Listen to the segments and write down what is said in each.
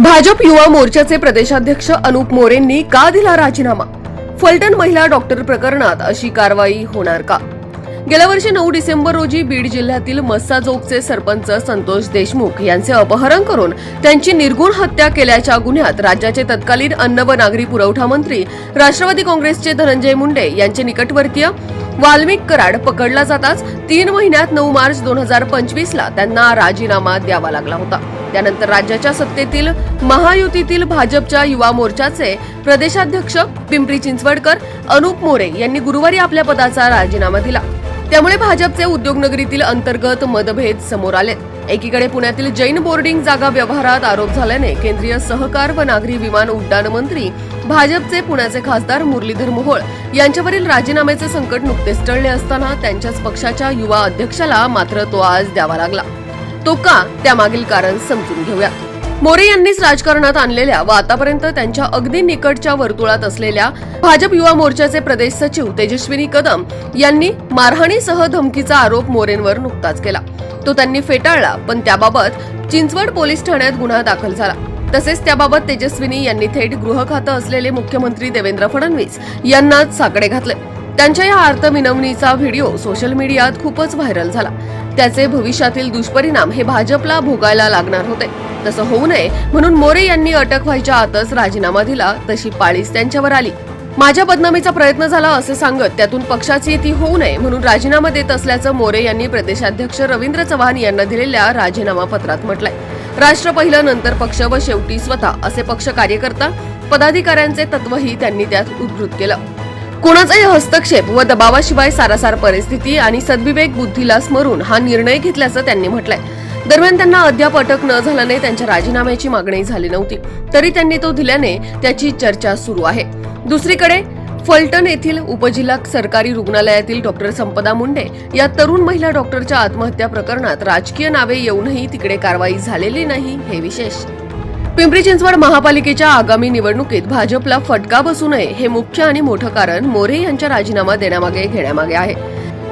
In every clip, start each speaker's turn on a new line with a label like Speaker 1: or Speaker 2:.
Speaker 1: भाजप युवा मोर्चाचे प्रदेशाध्यक्ष अनुप मोरेंनी का दिला राजीनामा? फलटण महिला डॉक्टर प्रकरणात अशी कारवाई होणार का? गेल्या वर्षी नऊ डिसेंबर रोजी बीड जिल्ह्यातील मस्साजोगचे सरपंच संतोष देशमुख यांचे अपहरण करून त्यांची निर्गुण हत्या केल्याच्या गुन्ह्यात राज्याचे तत्कालीन अन्न व नागरी पुरवठा मंत्री राष्ट्रवादी काँग्रेसचे धनंजय मुंडे यांचे निकटवर्तीय वाल्मिक कराड पकडला जाताच तीन महिन्यात नऊ मार्च दोन हजार पंचवीस ला त्यांना राजीनामा द्यावा लागला होता. त्यानंतर राज्याच्या सत्तेतील महायुतीतील भाजपच्या युवा मोर्चाचे प्रदेशाध्यक्ष पिंपरी चिंचवडकर अनुप मोरे यांनी गुरुवारी आपल्या पदाचा राजीनामा दिला. त्यामुळे भाजपचे उद्योगनगरीतील अंतर्गत मतभेद समोर आले. एकीकडे पुण्यातील जैन बोर्डिंग जागा व्यवहारात आरोप झाल्याने केंद्रीय सहकार व नागरी विमान उड्डाण मंत्री भाजपचे पुण्याचे खासदार मुरलीधर मोहोळ यांच्यावरील राजीनाम्याचे संकट नुकतेच टळले असताना त्यांच्याच पक्षाच्या युवा अध्यक्षाला मात्र तो आज द्यावा लागला. तो का? त्यामागील कारण समजून घेऊया मोरे यांनीच राजकारणात आणलेल्या व आतापर्यंत त्यांच्या अगदी निकटच्या वर्तुळात असलेल्या भाजप युवा मोर्चाचे प्रदेश सचिव तेजस्विनी कदम यांनी मारहाणीसह धमकीचा आरोप मोरेंवर नुकताच केला. तो त्यांनी फेटाळला पण त्याबाबत चिंचवड पोलीस ठाण्यात गुन्हा दाखल झाला. तसेच त्याबाबत तेजस्विनी यांनी थेट गृह खातं असलेले मुख्यमंत्री देवेंद्र फडणवीस यांनाच साकडे घातले. त्यांच्या या अर्थविनवणीचा व्हिडिओ सोशल मीडियात खूपच व्हायरल झाला. त्याचे भविष्यातील दुष्परिणाम हे भाजपला भोगायला लागणार होते. तसं होऊ नये म्हणून मोरे यांनी अटक व्हायच्या आतच राजीनामा दिला तशी पाळीस त्यांच्यावर आली. माझ्या बदनामीचा प्रयत्न झाला असे सांगत त्यातून पक्षाची ती होऊ नये म्हणून राजीनामा देत असल्याचं मोरे यांनी प्रदेशाध्यक्ष रवींद्र चव्हाण यांना दिलेल्या राजीनामा पत्रात म्हटलंय. राष्ट्र पहिलं नंतर पक्ष व शेवटी स्वतः असे पक्ष कार्यकर्ता पदाधिकाऱ्यांचे तत्वही त्यांनी त्यात उद्धृत केलं. कोणाचाही हस्तक्षेप व दबावाशिवाय सारासार परिस्थिती आणि सद्विवेक बुद्धीला स्मरून हा निर्णय घेतल्याचं त्यांनी म्हटलंय. दरम्यान त्यांना अद्याप अटक न झाल्याने त्यांच्या राजीनाम्याची मागणी झाली नव्हती. तरी त्यांनी तो दिल्याने त्याची चर्चा सुरू आहे. दुसरीकडे फलटण येथील उपजिल्हा सरकारी रुग्णालयातील डॉक्टर संपदा मुंडे या तरुण महिला डॉक्टरच्या आत्महत्या प्रकरणात राजकीय नावे येऊनही तिकडे कारवाई झालेली नाही हे विशेष. पिंपरी चिंचवड महापालिकेच्या आगामी निवडणुकीत भाजपला फटका बसू नये हे मुख्य आणि मोठं कारण मोरे यांच्या राजीनामा देण्यामागे घेण्यामागे आहे.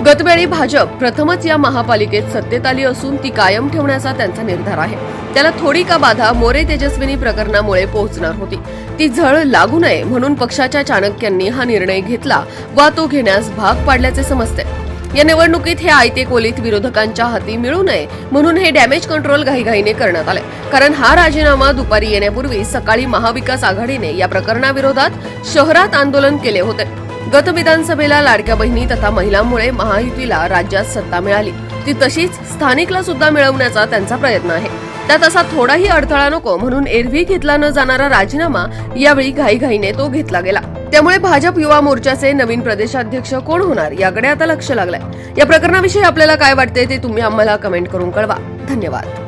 Speaker 1: गतवेळी भाजप प्रथमच या महापालिकेत सत्तेत आली असून ती कायम ठेवण्याचा त्यांचा निर्धार आहे. त्याला थोडी का बाधा मोरे तेजस्विनी प्रकरणामुळे पोहोचणार होती. ती झळ लागू नये म्हणून पक्षाच्या चाणक्यांनी हा निर्णय घेतला वा तो घेण्यास भाग पाडल्याचे समजते. या निवडणुकीत हे आयते कोलीत विरोधकांच्या हाती मिळू नये म्हणून हे डॅमेज कंट्रोल घाईघाईने करण्यात आले. कारण हा राजीनामा दुपारी येण्यापूर्वी सकाळी महाविकास आघाडीने या प्रकरणाविरोधात शहरात आंदोलन केले होते. गत विधानसभेला लाडक्या बहिणी तथा महिलांमुळे महायुतीला राज्यात सत्ता मिळाली. ती तशीच स्थानिकला सुद्धा मिळवण्याचा त्यांचा प्रयत्न आहे. त्यात असा थोडाही अडथळा नको म्हणून एरवी घेतला न जाणारा राजीनामा यावेळी घाईघाईने तो घेतला गेला. त्यामुळे भाजप युवा मोर्चाचे नवीन प्रदेशाध्यक्ष कोण होणार याकडे आता लक्ष लागलंय. या प्रकरणाविषयी आपल्याला काय वाटते ते तुम्ही आम्हाला कमेंट करून कळवा. धन्यवाद.